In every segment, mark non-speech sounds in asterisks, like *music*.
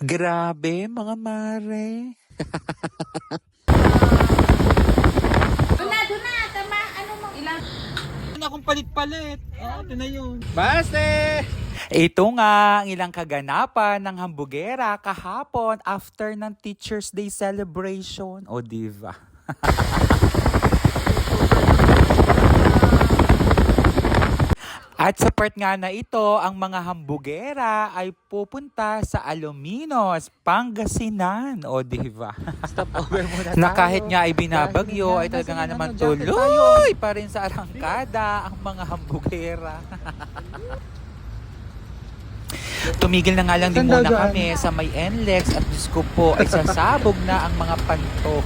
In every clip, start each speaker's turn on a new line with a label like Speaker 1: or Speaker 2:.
Speaker 1: Grabe, mga mare.
Speaker 2: Doon na, doon na. Tama, ano mo, ilang...
Speaker 3: Ano akong palit-palit? Oo, ito na yun.
Speaker 1: Base! Ito nga ang ilang kaganapan ng hambugera kahapon after ng Teacher's Day celebration. O diva. *laughs* At sa part nga na ito, ang mga hambugera ay pupunta sa Aluminos, Pangasinan. O diva.
Speaker 3: Stop over muna *laughs*
Speaker 1: na kahit nga ay binabagyo, ay talaga nga naman tuloy pa rin sa arangkada ang mga hambugera. *laughs* Tumigil na nga lang din muna kami sa may NLEX at Diyos ko po ay *laughs* sasabog na ang mga pantok.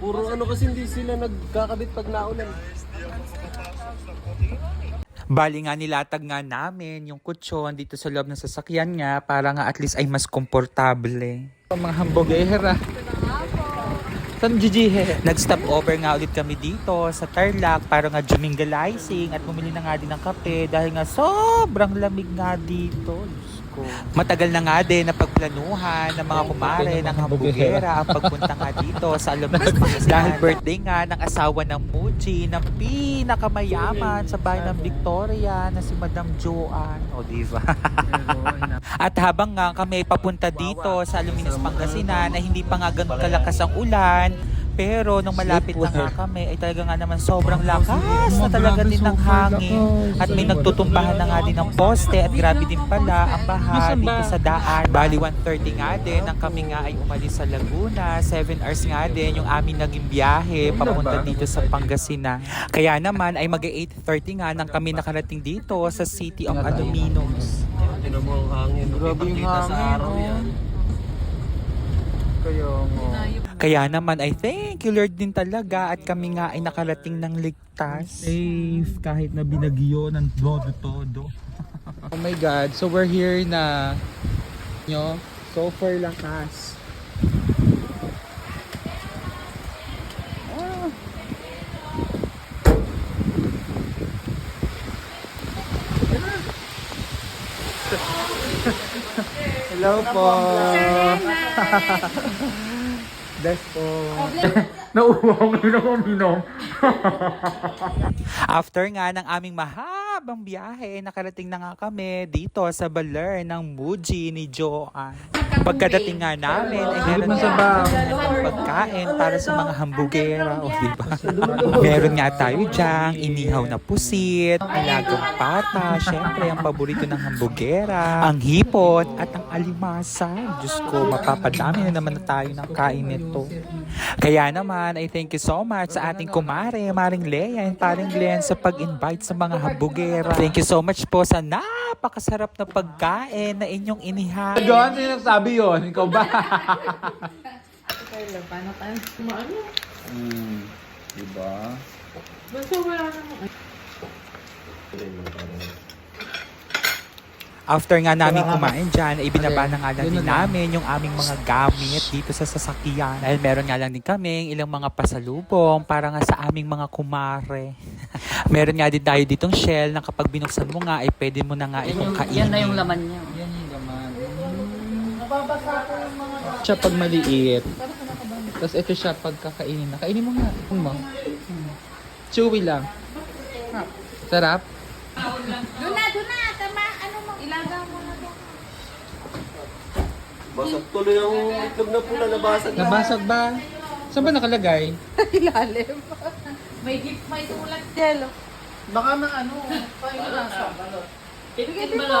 Speaker 4: Puro ano kasi hindi sila nagkakabit pag naulan.
Speaker 1: Bali nga nilatag nga namin yung kutsyon dito sa loob ng sasakyan nga para nga at least ay mas komportable.
Speaker 3: Mga hambogera. Saan jijihe?
Speaker 1: Nag-stop over nga ulit kami dito sa Tarlac para nga jumingalizing at bumili na nga din ng kape dahil nga sobrang lamig nga dito. Ko. Matagal na nga din na pagplanuhan ng mga kumare ng hambugera ang pagpunta nga dito sa Pangasinan. Dahil birthday nga ng asawa ng Muji ng pinakamayaman sa bayan ng Victoria na si Madam Joanne. O diba? *laughs* At habang nga kami papunta dito sa Luminas Pangasinan na hindi pa nga ganun kalakas ang ulan, pero nung malapit na nga kami ay talaga nga naman sobrang lakas na talaga din ng hangin at may nagtutumbahan na nga din ng poste at grabe din pala ang baha dito sa daan. Bali 1.30 nga din nang kami nga ay umalis sa Laguna. 7 hours nga din yung aming naging biyahe papunta dito sa Pangasinan. Kaya naman ay mag 8.30 nga nang kami nakarating dito sa City of Aluminos.
Speaker 4: Tinan mo ang hangin.
Speaker 3: Grabe yung
Speaker 4: Kita sa
Speaker 3: hangin,
Speaker 4: araw
Speaker 3: oh.
Speaker 4: yan.
Speaker 3: Kaya nga.
Speaker 1: Kaya naman ay thank you Lord din talaga at kami nga ay nakarating ng ligtas.
Speaker 3: Safe kahit na binagyo ng todo-todo. *laughs* oh my God. So we're here na nyo. So far lakas. Ah. Hello po. Des *laughs* po. Nauwang na uminom.
Speaker 1: After nga ng aming mahabang biyahe, nakarating na nga kami dito sa baler ng Muji ni Joanne. Pagkadating nga namin, ay meron
Speaker 3: Sa
Speaker 1: nga pagkain para sa mga hambugera. O diba? *laughs* meron nga tayo dyan, inihaw na pusit, alagang pata, syempre ang paborito ng hambugera, ang hipon at ang alimasa. Diyos ko, mapapadami na naman na tayo ng kain nito. Kaya naman, I thank you so much sa ating kumare, Maring Lea and Paring Glenn sa pag-invite sa mga hambugera. Thank you so much po sa napakasarap na pagkain na inyong inihaw.
Speaker 3: John, sino nagsabi yun? Ikaw ba?
Speaker 2: Paano tayo? Maano?
Speaker 3: Hmm. Diba?
Speaker 2: Basta wala naman.
Speaker 1: After nga namin kumain dyan, ay binaba na nga lang din namin yung aming mga gamit dito sa sasakyan. Dahil meron nga lang din kami ilang mga pasalubong para nga sa aming mga kumare. *laughs* meron nga din tayo ditong shell na kapag binuksan mo nga, ay pwede mo na nga itong kainin.
Speaker 2: Yan na yung laman niya.
Speaker 3: Yan yung laman. Siya pag maliit. Tapos ito siya pag kakainin na. Kainin mo nga. Kung mo. Chewy lang. Sarap?
Speaker 2: Doon na, doon na. Tama, ano mo, ilaga mo na doon.
Speaker 4: Basag tuloy ang itlog na pula, nabasag na.
Speaker 3: Nabasag ba? Saan ba nakalagay? *laughs*
Speaker 2: Ilalim. may gift, may sulat. Jello.
Speaker 3: Baka na ano. Paano nasa?
Speaker 2: Ibigay din mo.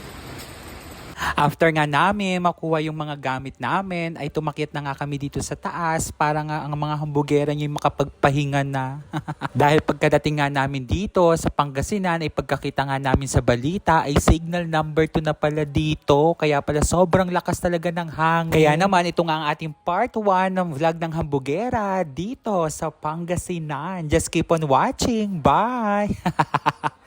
Speaker 1: After nga namin makuha yung mga gamit namin, ay tumakit na nga kami dito sa taas para nga ang mga hambugera yung makapagpahinga na. *laughs* Dahil pagkadating nga namin dito sa Pangasinan, ay pagkakita nga namin sa balita, ay signal number 2 na pala dito. Kaya pala sobrang lakas talaga ng hangin. Kaya naman, ito nga ang ating part 1 ng vlog ng hambugera dito sa Pangasinan. Just keep on watching. Bye! *laughs*